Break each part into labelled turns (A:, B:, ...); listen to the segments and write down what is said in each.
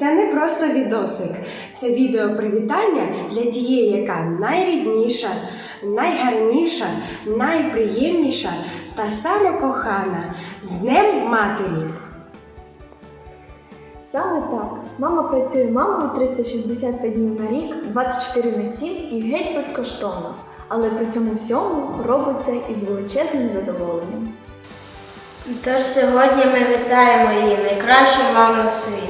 A: це не просто відосик, це відео привітання для тієї, яка найрідніша, найгарніша, найприємніша та сама кохана з Днем Матері.
B: Саме так. Мама працює мамою 365 днів на рік, 24 на 7 і геть безкоштовно. Але при цьому всьому робить це із величезним задоволенням.
C: Тож сьогодні ми вітаємо її найкращу маму в світі.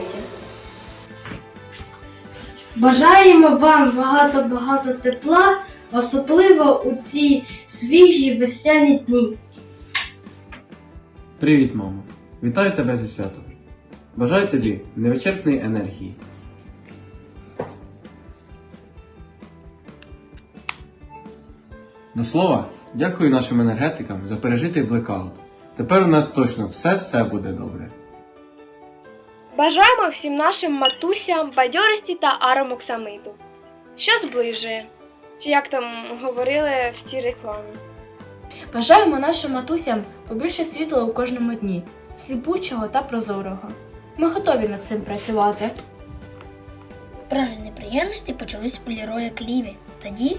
D: Бажаємо вам багато-багато тепла, особливо у ці свіжі весняні дні.
E: Привіт, мамо! Вітаю тебе зі святом. Бажаю тобі невичерпної енергії. До слова, дякую нашим енергетикам за пережитий блекаут. Тепер у нас точно все-все буде добре.
F: Бажаємо всім нашим матусям бадьорості та аромоксамиду, що зближує, чи як там говорили в цій рекламі.
G: Бажаємо нашим матусям побільше світла у кожному дні, сліпучого та прозорого. Ми готові над цим працювати.
C: Правильні неприємності почались у Ліроя Кліві. Тоді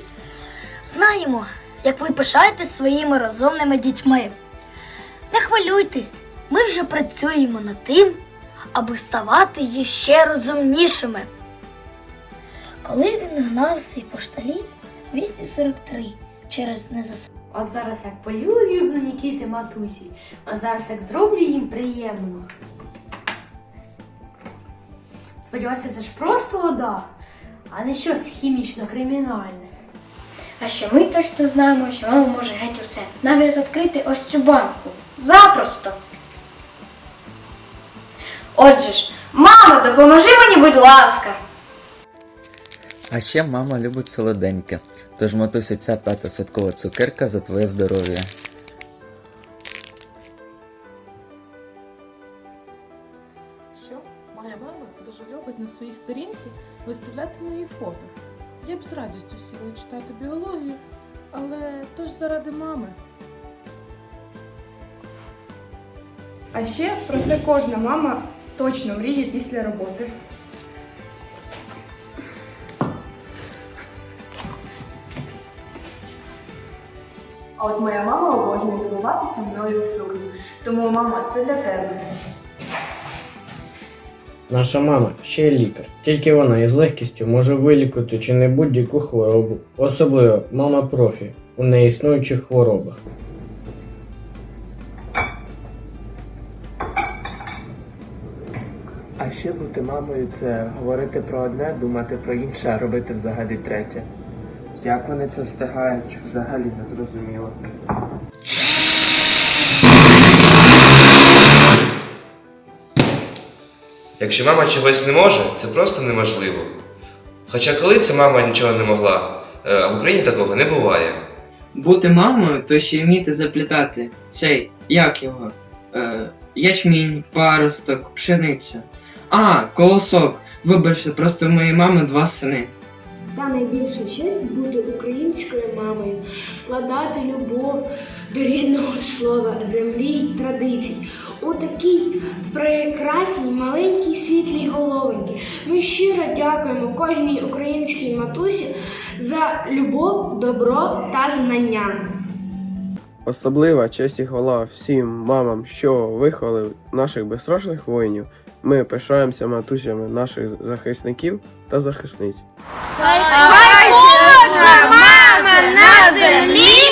C: знаємо, як ви пишаєтесь своїми розумними дітьми. Не хвилюйтесь, ми вже працюємо над тим, аби ставати ще розумнішими. Коли він гнав свій пошталін 243 через незас...
H: От зараз як полю улюблені кіти матусі, а зараз як зроблю їм приємно. Сподіваюся, це ж просто вода, а не щось хімічно-кримінальне.
C: А ще ми точно знаємо, що мама може геть усе. Навіть відкрити ось цю банку. Запросто. Отже ж, мамо, допоможи мені, будь ласка.
I: А ще мама любить солоденьке. Тож матусю, ця п'ята святкова цукерка за твоє здоров'я.
J: Що моя мама дуже любить на своїй сторінці виставляти мої фото. Я б з радістю сіла читати біологію, але то ж заради мами.
K: А ще про це кожна мама точно мріє після роботи.
B: А от моя мама обожнює дивуватися мною у сукні. Тому, мама, це для тебе.
L: Наша мама ще й лікар. Тільки вона із легкістю може вилікувати чи не будь-яку хворобу, особливо мама профі у неіснуючих хворобах.
M: А ще бути мамою це говорити про одне, думати про інше, а робити взагалі третє. Як вони це встигають, взагалі не зрозуміло.
N: Якщо мама чогось не може, це просто неможливо. Хоча коли ця мама нічого не могла, е, а в Україні такого не буває.
O: Бути мамою, то ще й вміти заплітати цей, як його? Е, ячмінь, паросток, пшеницю. А, колосок. Вибачте, просто в моєї мами два сини.
D: Та найбільша честь бути українською мамою, вкладати любов до рідного слова, землі й традицій. У такій прекрасній маленькій світлій головоньки. Ми щиро дякуємо кожній українській матусі за любов, добро та знання.
M: Особлива честь і хвала всім мамам, що виховали наших безстрашних воїнів. Ми пишаємося матусями наших захисників та захисниць.
C: Хай кожна мама на землі